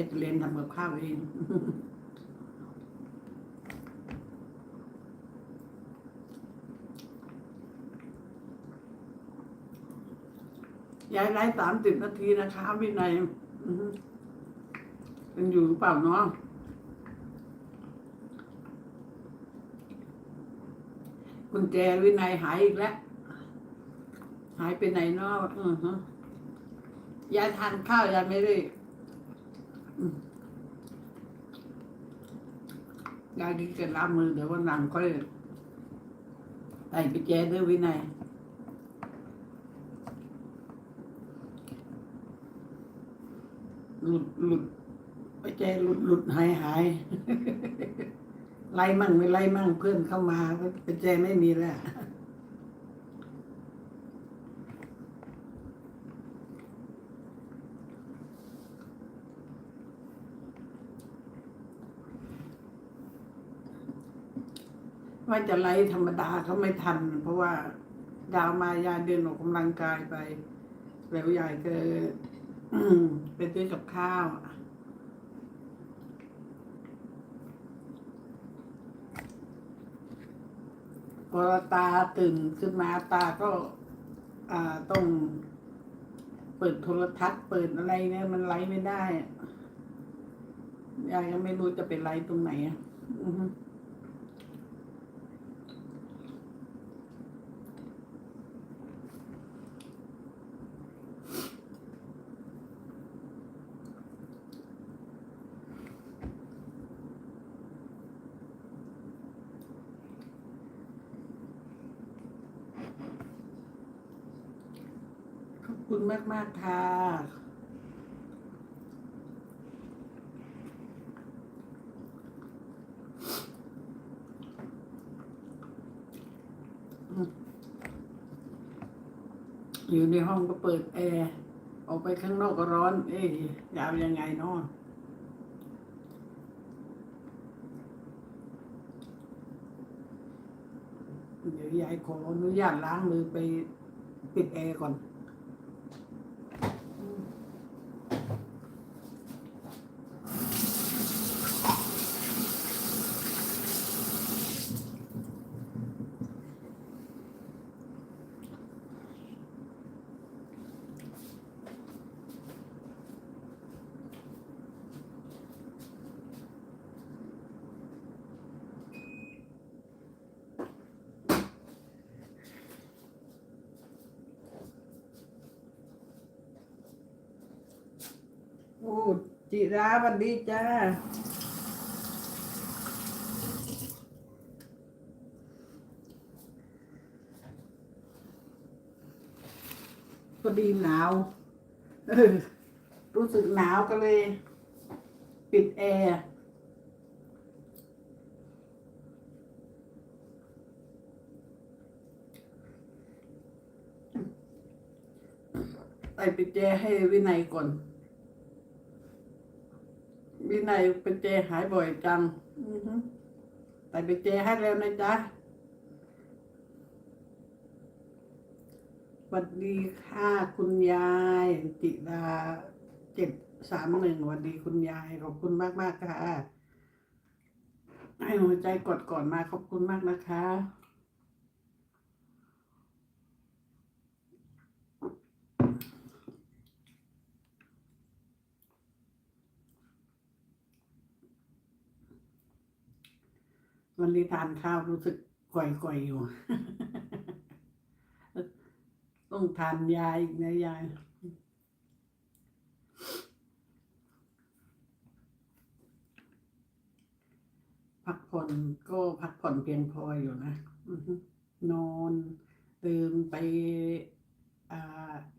ให้ไปเรียนทำกับข้าวเองยายไลฟ์สามสิบนาทีนะคะวินัยอือฮึยังอยู่หรือเปล่าเนาะกุญแจวินัยหายอีกแล้ว หายไปไหนเนาะอือฮะยายทานข้าวยายไม่ได้ ยายกินกันล้างมือเดี๋ยววันหลังค่อยใส่ไปแจด้วยวินัยหลุดหลุดไปแจหลุดหลุดหายหายไล่มั่งไม่ไล่มั่งเพื่อนเข้ามาไปแจไม่มีแล้ว ว่าจะไล่ธรรมดาเขาไม่ทัน เพราะว่าดาวมายายเดินออกกำลังกายไป แล้วยายก็อืมไปซื้อกับข้าวพอตาตื่นขึ้นมาตาก็ต้องเปิดโทรทัศน์เปิดอะไรเนี่ยมันไลฟ์ไม่ได้ยายก็ไม่รู้จะไปไลฟ์ตรงไหนอะ คุณมากมาก ๆ ค่ะอยู่ในห้องก็เปิดแอร์ ออกไปข้างนอกก็ร้อน เอ๊ยยาวยังไงนาะเดี๋ยวยายขออนุญาตล้างมือไปปิดแอร์ก่อน โอ้จิราวัสดีจ้า พอดีหนาวรู้สึกหนาวก็เลย ปิดแอร์ใส่ปิดแจให้วินัยก่อน วินัยเป็นเจหายบ่อยจังอือฮึใส่เป็นเจให้แล้วนะจ๊ะสวัสดีค่ะคุณยายจิดาเจ็ดสามหนึ่งสวัสดีคุณยายขอบคุณมากมากๆค่ะให้หัวใจกดก่อนมาขอบคุณมากนะคะ วันนี้ทานข้าวรู้สึกก่อยๆอยู่ ต้องทานยาอีกนะยายพักผ่อนก็พักผ่อนเพียงพออยู่นะนอนตื่นไป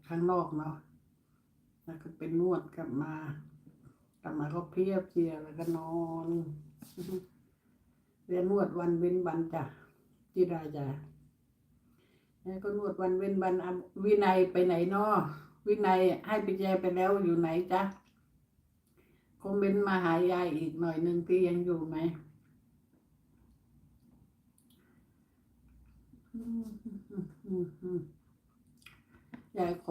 ข้างนอกเนาะแล้วก็ไปนวดกลับมา กลับมาก็เพียบเพลียแล้วก็นอน อือฮึเรียนนวดวันเว้นวันจ้ะจิราจ้ะแล้วก็นวดวันเว้นวันวินัยไปไหนนาะวินัยให้ไปแจไปแล้วอยู่ไหนจ๊ะคงเป็นมาหายายอีกหน่อยหนึ่งที่ยังอยู่ไหมอืมอืมอืมอืมยายขอ